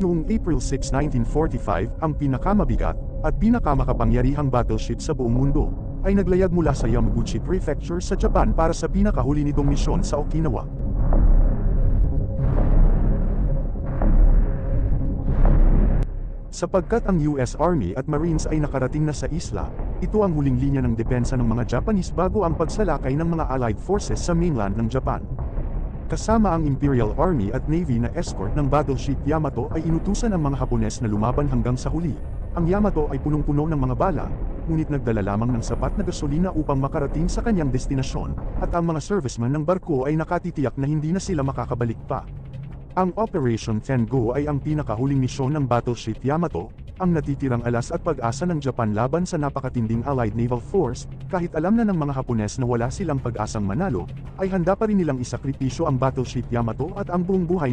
Noong April 6, 1945, ang pinakamabigat at pinakamakapangyarihang battleship sa buong mundo ay naglayag mula sa Yamaguchi Prefecture sa Japan para sa pinakahuli nitong misyon sa Okinawa. Sapagkat ang US Army at Marines ay nakarating na sa isla, ito ang huling linya ng depensa ng mga Japanese bago ang pagsalakay ng mga Allied forces sa mainland ng Japan. Kasama ang Imperial Army at Navy na escort ng battleship Yamato ay inutusan ang mga Hapones na lumaban hanggang sa huli. Ang Yamato ay punong-puno ng mga bala, ngunit nagdala lamang ng sapat na gasolina upang makarating sa kanyang destinasyon, at ang mga servicemen ng barko ay nakatitiyak na hindi na sila makakabalik pa. Ang Operation Tengo ay ang pinakahuling misyon ng battleship Yamato, ang natitirang alas at pag-asa ng Japan laban sa napakatinding Allied Naval Force, kahit alam na ng mga Hapones na wala silang pag-asang manalo, ay handa pa rin nilang isakripisyo ang battleship Yamato at ang buong buhay